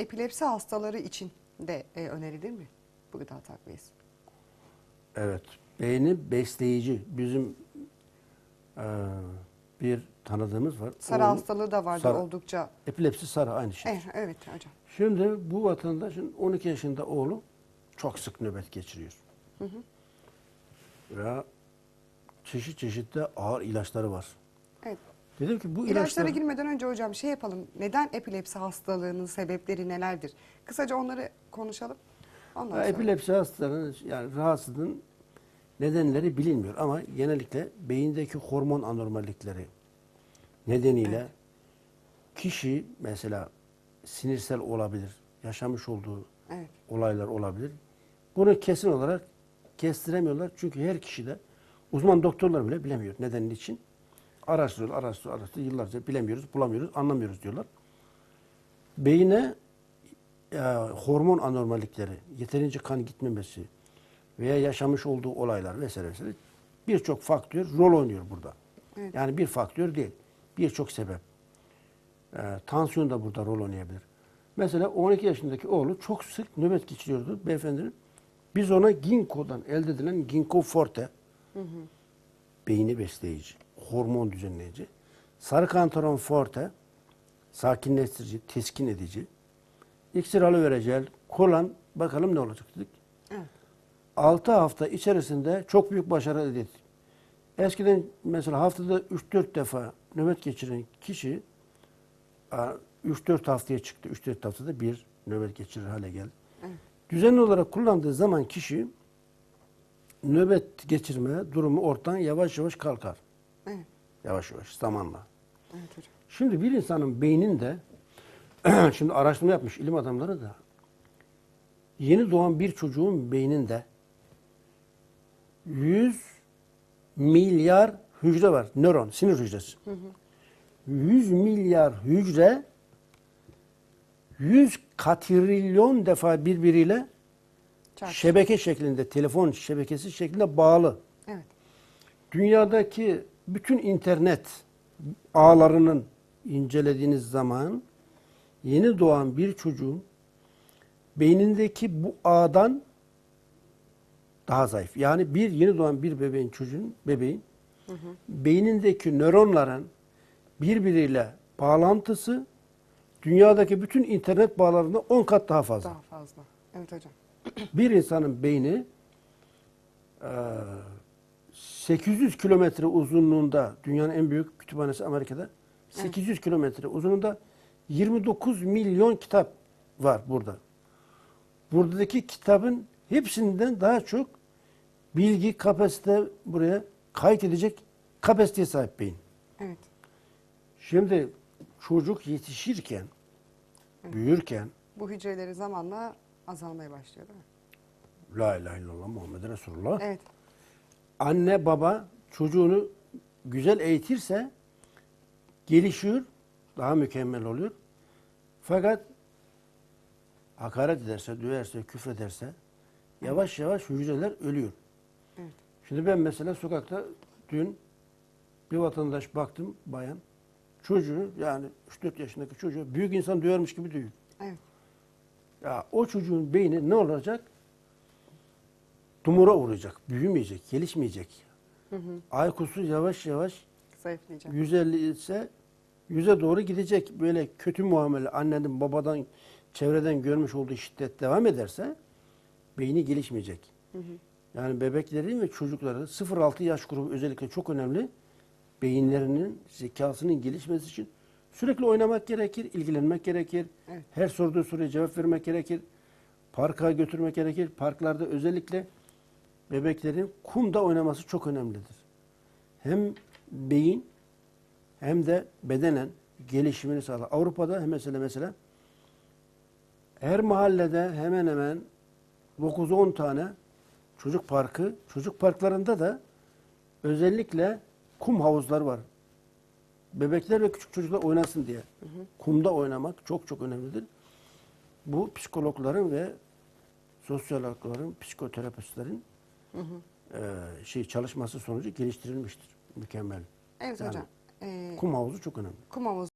epilepsi hastaları için de e, önerilir mi bu gıda takviyesi? Evet. Beyni besleyici. Bizim eee, bir tanıdığımız var. Sarı Oğlu- hastalığı da vardır sarı- oldukça. Epilepsi sarı aynı şey. Evet, evet hocam. Şimdi bu vatandaşın 12 yaşında oğlu çok sık nöbet geçiriyor. Ve çeşit çeşit de ağır ilaçları var. Evet. Dedim ki bu İlaçlara ilaçlar girmeden önce hocam şey yapalım. Neden epilepsi hastalığının sebepleri nelerdir? Kısaca onları konuşalım. Ondan sonra. epilepsi hastalarının yani rahatsızlığın nedenleri bilinmiyor ama genellikle beyindeki hormon anormallikleri nedeniyle Evet. kişi mesela sinirsel olabilir, yaşamış olduğu Evet. olaylar olabilir. Bunu kesin olarak kestiremiyorlar çünkü her kişi de uzman doktorlar bile bilemiyor neden için. Araştırıyor, araştırıyor, araştırıyor. Yıllarca bilemiyoruz, bulamıyoruz, anlamıyoruz diyorlar. Beyine e, hormon anormallikleri, yeterince kan gitmemesi veya yaşamış olduğu olaylar vesaire vesaire birçok faktör rol oynuyor burada. Evet. Yani bir faktör değil, birçok sebep. E, tansiyon da burada rol oynayabilir. Mesela 12 yaşındaki oğlu çok sık nöbet geçiriyordu beyefendinin. Biz ona ginkgo'dan elde edilen ginkgo forte, beyni besleyici, hormon düzenleyici, sarı kantaron forte, sakinleştirici, teskin edici, iksir alıvereceğiz, kolan bakalım ne olacak dedik. Evet. 6 hafta içerisinde çok büyük başarı elde ettik. Eskiden mesela haftada 3-4 defa nöbet geçiren kişi 3-4 haftaya çıktı. 3-4 haftada bir nöbet geçirir hale geldi. Evet. Düzenli olarak kullandığı zaman kişi nöbet geçirme durumu ortadan yavaş yavaş kalkar. Yavaş yavaş zamanla. Evet hocam. Şimdi bir insanın beyninde şimdi araştırma yapmış ilim adamları da yeni doğan bir çocuğun beyninde 100 milyar hücre var. Nöron, sinir hücresi. 100 milyar hücre 100 katrilyon defa birbiriyle Çarpı. şebeke şeklinde, telefon şebekesi şeklinde bağlı. Evet. Dünyadaki bütün internet ağlarının incelediğiniz zaman yeni doğan bir çocuğun beynindeki bu ağdan daha zayıf. Yani bir yeni doğan bir bebeğin çocuğun bebeğin beynindeki nöronların birbiriyle bağlantısı dünyadaki bütün internet bağlarında 10 kat daha fazla. Daha fazla. Evet hocam. Bir insanın beyni eee, 800 kilometre uzunluğunda dünyanın en büyük kütüphanesi Amerika'da 800 kilometre uzunluğunda 29 milyon kitap var burada. Buradaki kitabın hepsinden daha çok bilgi kapasite buraya kayıt edecek kapasiteye sahip beyin. Evet. Şimdi çocuk yetişirken, büyürken Bu hücreleri zamanla azalmaya başlıyor değil mi? La ilahe illallah Muhammed Resulullah. Evet. Anne baba çocuğunu güzel eğitirse gelişiyor, daha mükemmel oluyor. Fakat hakaret ederse, döverse, küfrederse yavaş yavaş hücreler ölüyor. Evet. Şimdi ben mesela sokakta dün bir vatandaş baktım bayan çocuğu yani 3-4 yaşındaki çocuğu büyük insan dövermiş gibi dövüyor. Evet. Ya o çocuğun beyni ne olacak? Tumura uğrayacak, büyümeyecek, gelişmeyecek. IQ'su yavaş yavaş Zayıflayacak. 150 ise 100'e doğru gidecek. Böyle kötü muamele anneden, babadan, çevreden görmüş olduğu şiddet devam ederse beyni gelişmeyecek. Yani bebeklerin ve çocukların 0-6 yaş grubu özellikle çok önemli. Beyinlerinin zekasının gelişmesi için sürekli oynamak gerekir, ilgilenmek gerekir. Evet. Her sorduğu soruya cevap vermek gerekir. Parka götürmek gerekir. Parklarda özellikle bebeklerin kumda oynaması çok önemlidir. Hem beyin hem de bedenen gelişimini sağlar. Avrupa'da mesela mesela her mahallede hemen hemen 9-10 tane çocuk parkı, çocuk parklarında da özellikle kum havuzları var. Bebekler ve küçük çocuklar oynasın diye. Kumda oynamak çok çok önemlidir. Bu psikologların ve sosyologların, psikoterapistlerin eee, şey çalışması sonucu geliştirilmiştir. Mükemmel. Evet Yani hocam. Ee, Kum havuzu çok önemli. kum havuzu